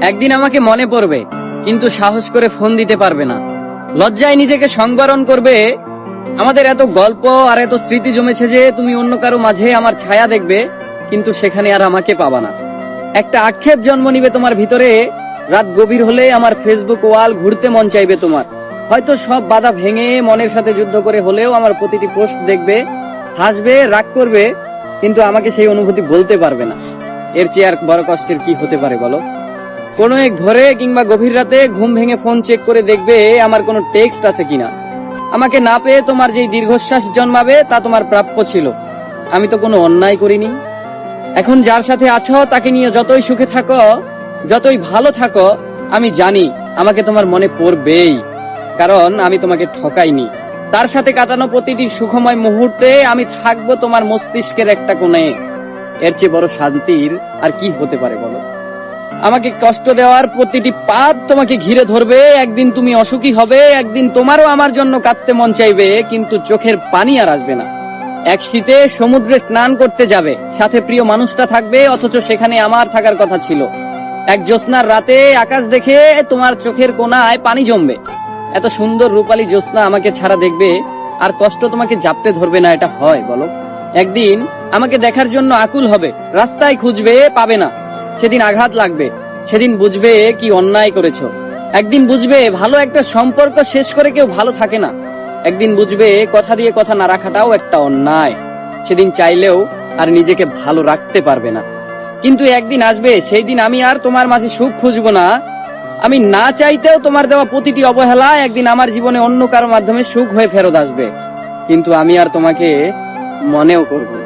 একদিন আমাকে মনে পড়বে, কিন্তু সাহস করে ফোন দিতে পারবে না। লজ্জায় নিজেকে সংবরণ করবে, আমাদের এত গল্প আর এত স্মৃতি জমেছে যে তুমি অন্য কারও মাঝে আমার ছায়া দেখবে, কিন্তু সেখানে আর আমাকে পাবা না। একটা আক্ষেপ জন্ম নিবে তোমার ভিতরে, রাত গভীর হলে আমার ফেসবুক ওয়াল ঘুরতে মন চাইবে তোমার। হয়তো সব বাধা ভেঙে মনের সাথে যুদ্ধ করে হলেও আমার প্রতিটি পোস্ট দেখবে, হাসবে, রাগ করবে, কিন্তু আমাকে সেই অনুভূতি বলতে পারবে না। এর চেয়ে আর বড় কষ্টের কি হতে পারে বলো? কোনো এক ঘরে কিংবা গভীর রাতে ঘুম ভেঙে ফোন চেক করে দেখবে আমার কোনো টেক্সট আছে কিনা। আমাকে না পেয়ে তোমার যেই দীর্ঘশ্বাস জন্মাবে তা তোমার প্রাপ্য ছিল। আমি তো কোনো অন্যায় করিনি। এখন যার সাথে আছো তাকে নিয়ে যতই সুখে থাকো, যতই ভালো থাকো, আমি জানি আমাকে তোমার মনে পড়বেই, কারণ আমি তোমাকে ঠকাইনি। তার সাথে কাটানো প্রতিটি সুখময় মুহূর্তে আমি থাকব তোমার মস্তিষ্কের একটা কোণে। এর চেয়ে বড় শান্তির আর কি হতে পারে বলো? আমাকে কষ্ট দেওয়ার প্রতিটি পাপ তোমাকে ঘিরে ধরবে। একদিন তুমি অসুখী হবে, একদিন তোমারও আমার জন্য কাঁদতে মন চাইবে, কিন্তু চোখের পানি আর আসবে না। এক শীতে সমুদ্রে স্নান করতে যাবে, সাথে প্রিয় মানুষটা থাকবে, অথচ সেখানে আমার থাকার কথা ছিল। এক জ্যোৎস্নার রাতে আকাশ দেখে তোমার চোখের কোনায় পানি জমবে। এত সুন্দর রূপালী জ্যোৎস্না আমাকে ছাড়া দেখবে, আর কষ্ট তোমাকে জাপতে ধরবে না, এটা হয়, বলো। একদিন আমাকে দেখার জন্য আকুল হবে, রাস্তায় খুঁজবে, পাবে না। সেদিন আঘাত লাগবে। সেদিন বুঝবে কি অন্যায় করেছ। একদিন বুঝবে ভালো একটা সম্পর্ক শেষ করে কেউ ভালো থাকে না। একদিন বুঝবে কথা দিয়ে কথা না রাখাটাও একটা অন্যায়। সেদিন চাইলেও আর নিজেকে ভালো রাখতে পারবে না। কিন্তু একদিন আসবে, সেই দিন আমি আর তোমার মাঝে সুখ খুঁজবো না। আমি না চাইতেও তোমার দেওয়া প্রতিটি অবহেলা একদিন আমার জীবনে অন্য কারও মাধ্যমে সুখ হয়ে ফেরত আসবে। কিন্তু আমি আর তোমাকে মনেও করব।